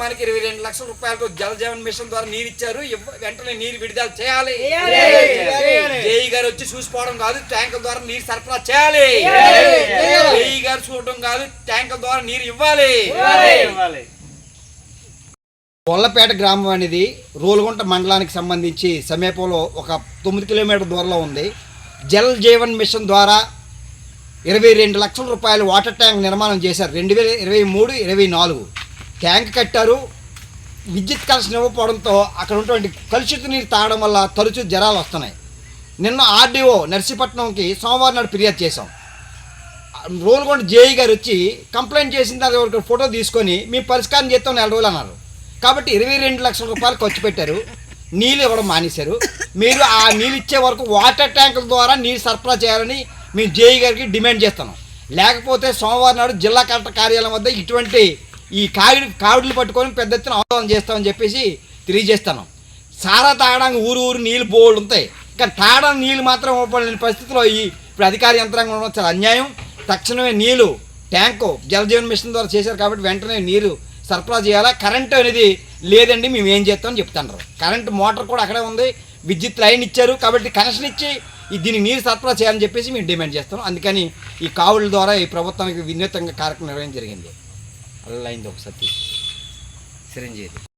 మండలానికి ఇరవై రెండు లక్షల రూపాయలతో జల జీవన్ మిషన్ ద్వారా నీరు ఇచ్చారు. వెంటనే నీరు విడుదల చేయాలి. జేఈ గారు వచ్చి చూసిపోవడం కాదు ట్యాంకుల ద్వారా నీరు సరఫరా చేయాలి. జేఈ గారు చూడడం కాదు ట్యాంకుల ద్వారా నీరు ఇవ్వాలి. గొల్లపేట గ్రామం అనేది రోలుగుంట మండలానికి సంబంధించి సమీపంలో ఒక తొమ్మిది కిలోమీటర్ దూరంలో ఉంది. జల్ జీవన్ మిషన్ ద్వారా ఇరవై రెండు లక్షల రూపాయలు వాటర్ ట్యాంక్ నిర్మాణం చేశారు. రెండు వేల ఇరవై మూడు ఇరవై నాలుగు. ట్యాంక్ కట్టారు. విద్యుత్ కనెక్షన్ ఇవ్వకపోవడంతో అక్కడ ఉన్నటువంటి కలుషిత నీరు తాగడం వల్ల తరచూ జ్వరాలు వస్తున్నాయి. నిన్న ఆర్డీఓ నర్సీపట్నంకి సోమవారం నాడు ఫిర్యాదు చేశాం. రోల్గొండ జేఈ గారు వచ్చి కంప్లైంట్ చేసిన తర్వాత ఫోటో తీసుకొని మేము పరిష్కారం చేస్తాం నెల రోజులు అన్నారు. కాబట్టి ఇరవై రెండు లక్షల రూపాయలు ఖర్చు పెట్టారు. నీళ్ళు ఇవ్వడం మానేశారు. మీరు ఆ నీళ్ళు ఇచ్చే వరకు వాటర్ ట్యాంకుల ద్వారా నీరు సరఫరా చేయాలని మేము జేఈ గారికి డిమాండ్ చేస్తున్నాం. లేకపోతే సోమవారం నాడు జిల్లా కలెక్టర్ కార్యాలయం వద్ద ఇటువంటి ఈ కావిడి కావిడిలు పట్టుకొని పెద్ద ఎత్తున ఆందోళన చేస్తామని చెప్పేసి తెలియజేస్తాను. సారా తాగడానికి ఊరు ఊరు నీళ్ళు బోర్డు ఉంటాయి. కానీ తాగడానికి నీళ్ళు మాత్రం ఇవ్వలేని పరిస్థితిలో ఈ ఇప్పుడు అధికార యంత్రాంగం ఉండడం చాలా అన్యాయం. తక్షణమే నీళ్ళు ట్యాంకు జలజీవన్ మిషన్ ద్వారా చేశారు కాబట్టి వెంటనే నీరు సరఫరా చేయాలా? కరెంటు అనేది లేదండి మేము ఏం చేస్తామని చెప్తాను కరెంటు మోటార్ కూడా అక్కడే ఉంది. విద్యుత్ లైన్ ఇచ్చారు కాబట్టి కనెక్షన్ ఇచ్చి దీన్ని నీరు సరఫరా చేయాలని చెప్పేసి మేము డిమాండ్ చేస్తాం అందుకని ఈ కావుల ద్వారా ఈ ప్రభుత్వానికి వినూత్నంగా కార్యక్రమం నిర్వహించడం జరిగింది. అల్లైంది అయింది ఒకసారి చిరంజీవి